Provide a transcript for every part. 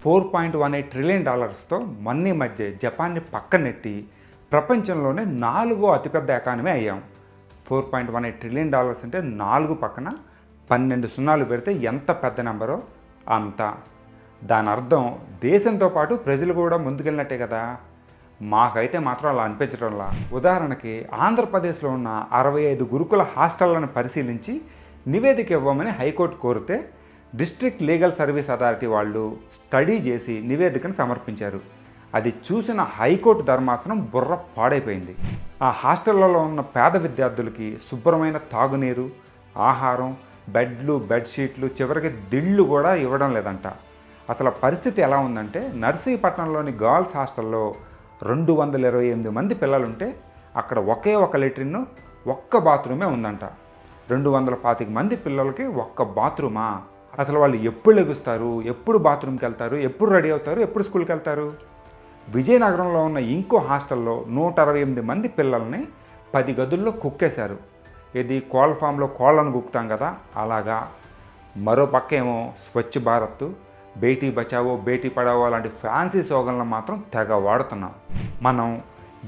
Four point one eight trillion డాలర్స్తో మన్నీ మధ్య జపాన్ని పక్కనెట్టి ప్రపంచంలోనే నాలుగో అతిపెద్ద ఎకానమీ అయ్యాం. Four point one eight trillion dollars అంటే నాలుగు పక్కన పన్నెండు సున్నాలు పెడితే ఎంత పెద్ద నెంబరో అంత. దాని అర్థం దేశంతో పాటు ప్రజలు కూడా ముందుకెళ్ళినట్టే కదా. మాకైతే మాత్రం అలా అనిపించడంలా. ఉదాహరణకి ఆంధ్రప్రదేశ్లో ఉన్న అరవై ఐదు గురుకుల హాస్టళ్ళను పరిశీలించి నివేదిక ఇవ్వమని హైకోర్టు కోరితే డిస్ట్రిక్ట్ లీగల్ సర్వీస్ అథారిటీ వాళ్ళు స్టడీ చేసి నివేదికను సమర్పించారు. అది చూసిన హైకోర్టు ధర్మాసనం బుర్ర పాడైపోయింది. ఆ హాస్టళ్ళలో ఉన్న పేద విద్యార్థులకి శుభ్రమైన తాగునీరు ఆహారం బెడ్లు బెడ్షీట్లు చివరికి దిళ్ళు కూడా ఇవ్వడం లేదంట. అసలు పరిస్థితి ఎలా ఉందంటే నర్సీపట్నంలోని గర్ల్స్ హాస్టల్లో రెండు వందల ఇరవై ఎనిమిది మంది పిల్లలుంటే అక్కడ ఒకే ఒక లెట్రిన్ ఒక్క బాత్రూమే ఉందంట. రెండు వందల పాతిక మంది పిల్లలకి ఒక్క బాత్రూమా? అసలు వాళ్ళు ఎప్పుడు లెగుస్తారు? ఎప్పుడు బాత్రూమ్కి వెళ్తారు? ఎప్పుడు రెడీ అవుతారు? ఎప్పుడు స్కూల్కి వెళ్తారు? విజయనగరంలో ఉన్న ఇంకో హాస్టల్లో నూట అరవై ఎనిమిది మంది పిల్లల్ని పది గదుల్లో కుక్కేశారు. ఇది కోళ్ళ ఫామ్లో కోళ్ళను కుక్కుతాం కదా? అలాగా. మరో పక్క ఏమో స్వచ్ఛ భారత్ బేటీ బచావో బేటీ పడావో లాంటి ఫ్యాన్సీ సోగంలో మాత్రం తెగ వాడుతున్నాం. మనం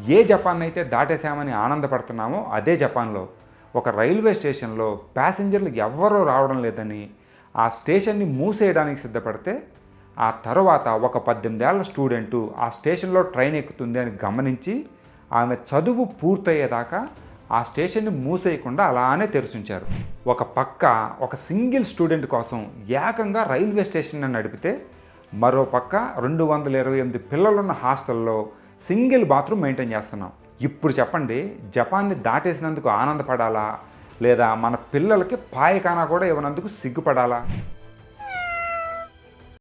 ఏ జపాన్ అయితే దాటేశామని ఆనందపడుతున్నామో అదే జపాన్లో. ఒక రైల్వే స్టేషన్లో ప్యాసింజర్లు ఎవ్వరూ రావడం లేదని ఆ స్టేషన్ని మూసేయడానికి సిద్ధపడితే ఆ తర్వాత ఒక పద్దెనిమిదేళ్ళ స్టూడెంటు ఆ స్టేషన్లో ట్రైన్ ఎక్కుతుంది అని గమనించి ఆమె చదువు పూర్తయ్యేదాకా ఆ స్టేషన్ని మూసేయకుండా అలానే తెరిచుంచారు. ఒక పక్క ఒక సింగిల్ స్టూడెంట్ కోసం ఏకంగా రైల్వే స్టేషన్ నడిపితే మరో పక్క రెండు వందల ఇరవై ఎనిమిది పిల్లలున్న హాస్టల్లో సింగిల్ బాత్రూమ్ మెయింటైన్ చేస్తున్నాం. ఇప్పుడు చెప్పండి జపాన్ని దాటేసినందుకు ఆనందపడాలా? లేదా మన పిల్లలకి పాయకానా కూడా ఇవ్వనందుకు సిగ్గుపడాలా?